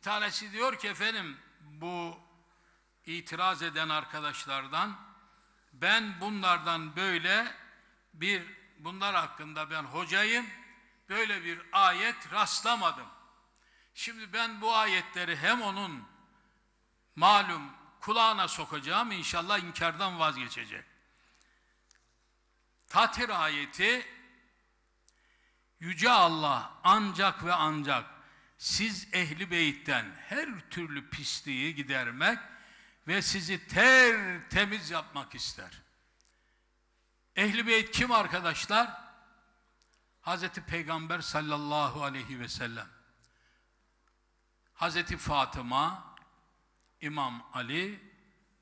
Bir tanesi diyor ki efendim bu itiraz eden arkadaşlardan ben bunlardan böyle bir bunlar hakkında ben hocayım böyle bir ayet rastlamadım. Şimdi ben bu ayetleri hem onun malum kulağına sokacağım inşallah inkardan vazgeçecek. Tatir ayeti Yüce Allah ancak ve ancak siz ehli beyitten her türlü pisliği gidermek ve sizi tertemiz yapmak ister. Ehli beyt kim arkadaşlar? Hazreti Peygamber sallallahu aleyhi ve sellem. Hazreti Fatıma, İmam Ali,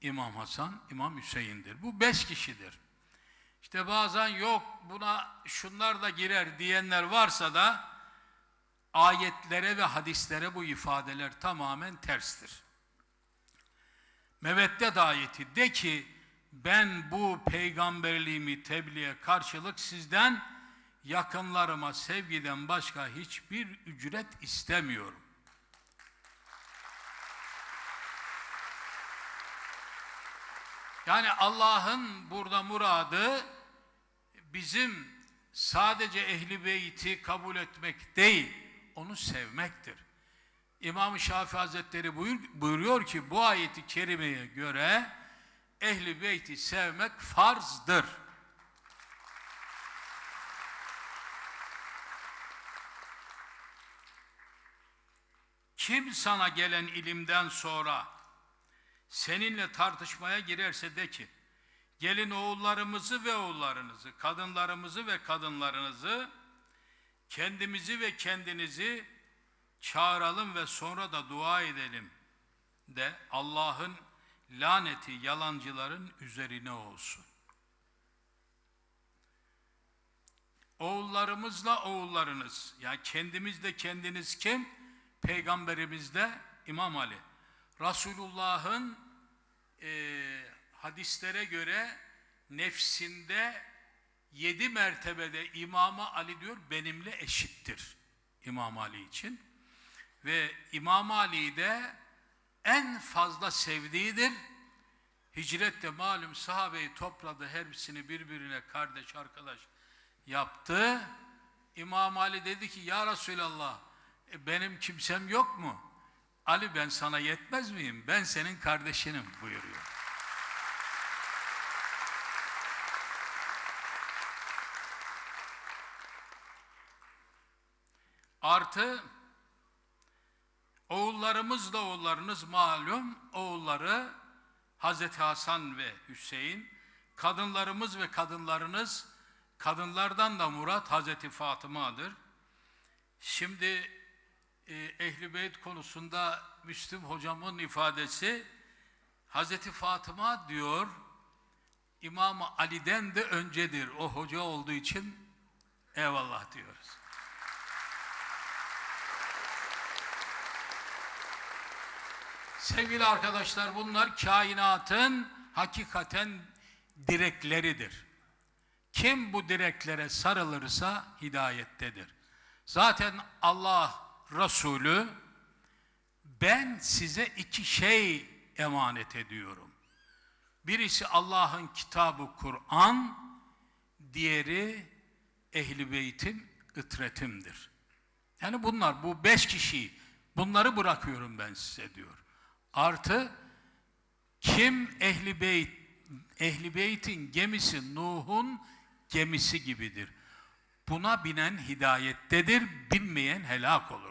İmam Hasan, İmam Hüseyin'dir. Bu beş kişidir. İşte bazen yok buna şunlar da girer diyenler varsa da ayetlere ve hadislere bu ifadeler tamamen terstir. Meveddet ayeti de ki ben bu peygamberliğimi tebliğe karşılık sizden yakınlarıma sevgiden başka hiçbir ücret istemiyorum. Yani Allah'ın burada muradı bizim sadece ehli beyti kabul etmek değil, onu sevmektir. İmam Şafii Hazretleri buyur, buyuruyor ki bu ayeti kerimeye göre ehli beyti sevmek farzdır. Kim sana gelen ilimden sonra seninle tartışmaya girerse de ki gelin oğullarımızı ve oğullarınızı, kadınlarımızı ve kadınlarınızı, kendimizi ve kendinizi çağıralım ve sonra da dua edelim de Allah'ın laneti yalancıların üzerine olsun. Oğullarımızla oğullarınız, yani kendimizle kendiniz kim? Peygamberimizle İmam Ali. Resulullah'ın e, hadislere göre nefsinde yedi mertebede İmam Ali diyor benimle eşittir İmam Ali için. Ve İmam Ali de en fazla sevdiğidir. Hicrette malum sahabeyi topladı, hepsini birbirine kardeş arkadaş yaptı. İmam Ali dedi ki ya Resulallah e, benim kimsem yok mu? Ali ben sana yetmez miyim? Ben senin kardeşinim buyuruyor. Artı oğullarımız da oğullarınız malum oğulları Hazreti Hasan ve Hüseyin kadınlarımız ve kadınlarınız kadınlardan da murat Hazreti Fatıma'dır. Şimdi e, Ehl-i Beyt konusunda Müslüm hocamın ifadesi Hazreti Fatıma diyor İmam Ali'den de öncedir. O hoca olduğu için eyvallah diyoruz. Sevgili arkadaşlar bunlar kainatın hakikaten direkleridir. Kim bu direklere sarılırsa hidayettedir. Zaten Allah Resulü ben size iki şey emanet ediyorum. Birisi Allah'ın kitabı Kur'an, diğeri Ehli Beyt'in ıtretimdir. Yani bunlar, bu beş kişi, bunları bırakıyorum ben size diyor. Artı, kim Ehli Beyt, Ehli Beyt'in gemisi Nuh'un gemisi gibidir. Buna binen hidayettedir, binmeyen helak olur.